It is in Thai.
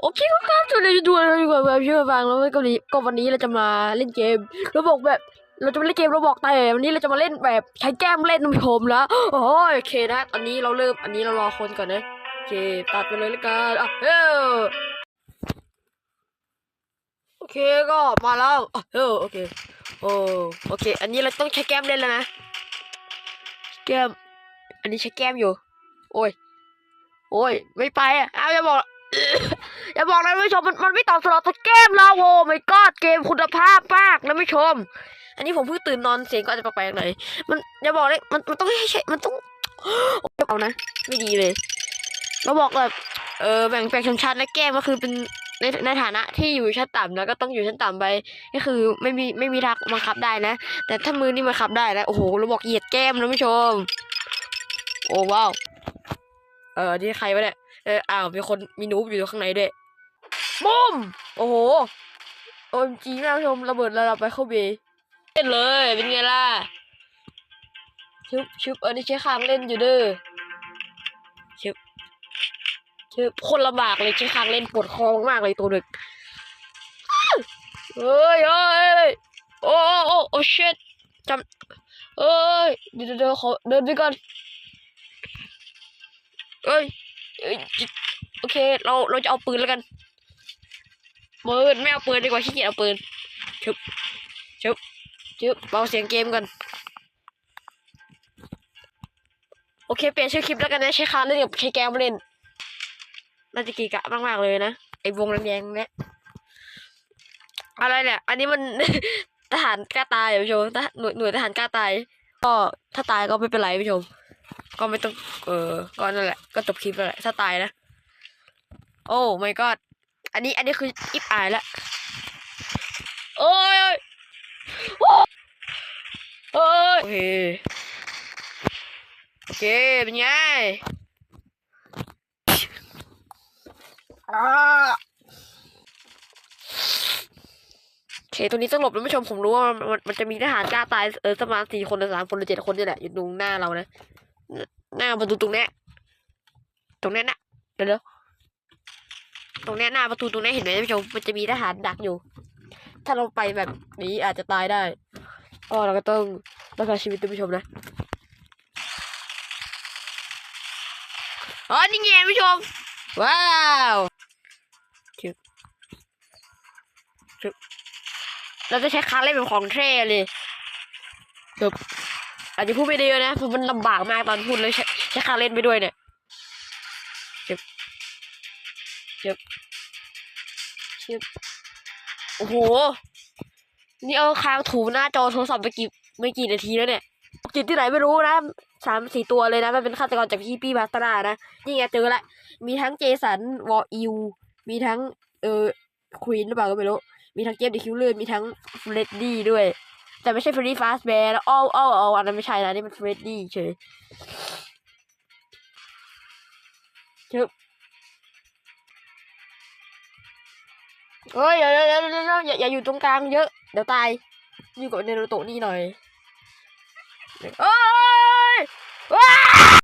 โอเคก็ครับจะเลยดูอะไรดีกว่าแบบเชื่อฟังแล้วก็วันนี้ก็วันนี้เราจะมาเล่นเกมเราบอกแบบเราจะม่เล่นเกมเราบอกแต่วันนี้เราจะมาเล่นแบบใช้แก้มเล่นนะผู้ชมแล้วโอ้ยโอเคนะตอนนี้เราเริ่มอันนี้เรารอคนก่อนนะโอเคตัดไปเลยละกันอะเฮ้ยโอเคก็มาแล้วอะเฮ้ยโอเคโอ้โอเค อันนี้เราต้องใช้แก้มเล่นแล้วนะแก้มอันนี้ใช้แก้มอยู่ โอ้ย โอ้ย ไม่ไปอะอ้าอย่าบอกอย่าบอกนะผู้ชมมันมันไม่ตอบสนองสักเกมแล้วโว้ไม่กอดเกมคุณภาพมากนะผู้ชม อันนี้ผมเพิ่งตื่นนอนเสียงก็อาจจะแปลกๆหน่อยมันอย่าบอกเลยมันมันต้องให้ใช่มันต้องเอานะ ไม่ดีเลยเราบอกแบบเออแบ่งแบ่งชนชั้นและแก้มก็คือเป็นในในฐานะที่อยู่ชั้นต่ำแล้วก็ต้องอยู่ชั้นต่ำไปก็คือไม่มีไม่มีทางบังคับได้นะ แต่ถ้ามือนี่บังคับได้นะโอ้โหเราบอกเหยียดแก้มนะผู้ชม โอ้ว้าว เออนี่ใครวะเนี่ยเอออ้าวมีคนมีนูบอยู่ข้างในด้วยบุ้มโอ้โหโอ้จริงนะผู้ชมระเบิดระดับไปเข้าเบย์เล่นเลยเป็นไงล่ะชุบชุบเออนี่ใช้คางเล่นอยู่เด้อชุบชุบคนลำบากเลยใช้คางเล่นปวดคอมากเลยตัวหนึ่งอ้าวเฮ้ยเฮ้ยเฮ้ยโอ้โอ้โอ้โอ้ shit จำเอ้ยเดี๋ยวเดี๋ยวเดี๋ยวขอเดินไปก่อน เอ้ยโอเค เราเราจะเอาปืนแล้วกันปืนไม่เอาปืนดีกว่าขี้เกียจเอาปืนชุบชุบชุบเบาเสียงเกมกันโอเคเปลี่ยนชื่อคลิปแล้วกันนะใช้คาเล่นกับใช้แกมเล่นน่าจะกีกะมากๆเลยนะไอ้วงแดงๆเนี่ยอะไรเนี่ย อันนี้มันทหารกล้าตายผู้ชมหน่วยหน่วยทหารกล้าตายก็ถ้าตายก็ไม่เป็นไรผู้ชม ก็ไม่ต้อง เออก็นั่นแหละ ก็จบคลิปแล้วแหละ ถ้าตายนะ โอ้ไม่ก็อันนี้ อันนี้คืออิบอายละ โอ้ยโอ้ยโอ้ยโอเค โอเค เป็นไงอ่าโอเค ตัวนี้ต้องหลบนะผู้ชม ผมรู้ว่ามันมันมันจะมีทหารกล้าตาย เออ ประมาณสี่คนหรือสามคนหรือเจ็ดคนนี่แหละ อยู่ตรงหน้าเรานะ หน้าประตูตรงนี้ตรงนี้นะเดี๋ยวตรงนี้หน้าประตูตรงนี้เห็นไหมท่านผู้ชมมันจะมีทหารดักอยู่ ถ้าเราไปแบบนี้อาจจะตายได้ก็เราก็ต้องรักษาชีวิตท่านผู้ชมนะอ๋อนี่ไงท่านผู้ชม ว้าวจึ๊บจึ๊บเราจะใช้คาเล่นเป็นของเท่เลยจบ อาจจะพูดไม่ดีนะเพราะมันลำบากมากตอนพูดเลยใช้คาเล่นไปด้วยเนี่ยเจ็บเจ็บเจ็บโอ้โห นี่เอาคางถูหน้าจอโทรศัพท์ไปกี่ไม่กี่นาทีแล้วเนี่ยจิตที่ไหนไม่รู้นะสามสี่ตัวเลยนะ มันเป็นฆาตกรจากพี่ปี้บาสตารานะนี่ไงเจอละ มีทั้งเจสันวอลอิวมีทั้งเออควีนหรือเปล่าก็ไม่รู้ มีทั้งเจฟดิคิวเลอร์มีทั้งเฟรดดี้ด้วย แต่ไม่ใช่เฟรดดี้ฟาสแบร์แล้วอ้ออ้ออ้ออันนั้นไม่ใช่นะนี่มันเฟรดดี้เฉยเชบเฮ้ยเดี๋ยวเดี๋ยวเดี๋ยวเดี๋ยวอย่าอย่าอยู่ตรงกลางเยอะ เดี๋ยวตาย อยู่กับเนโรโตะนี่หน่อยเอ้ย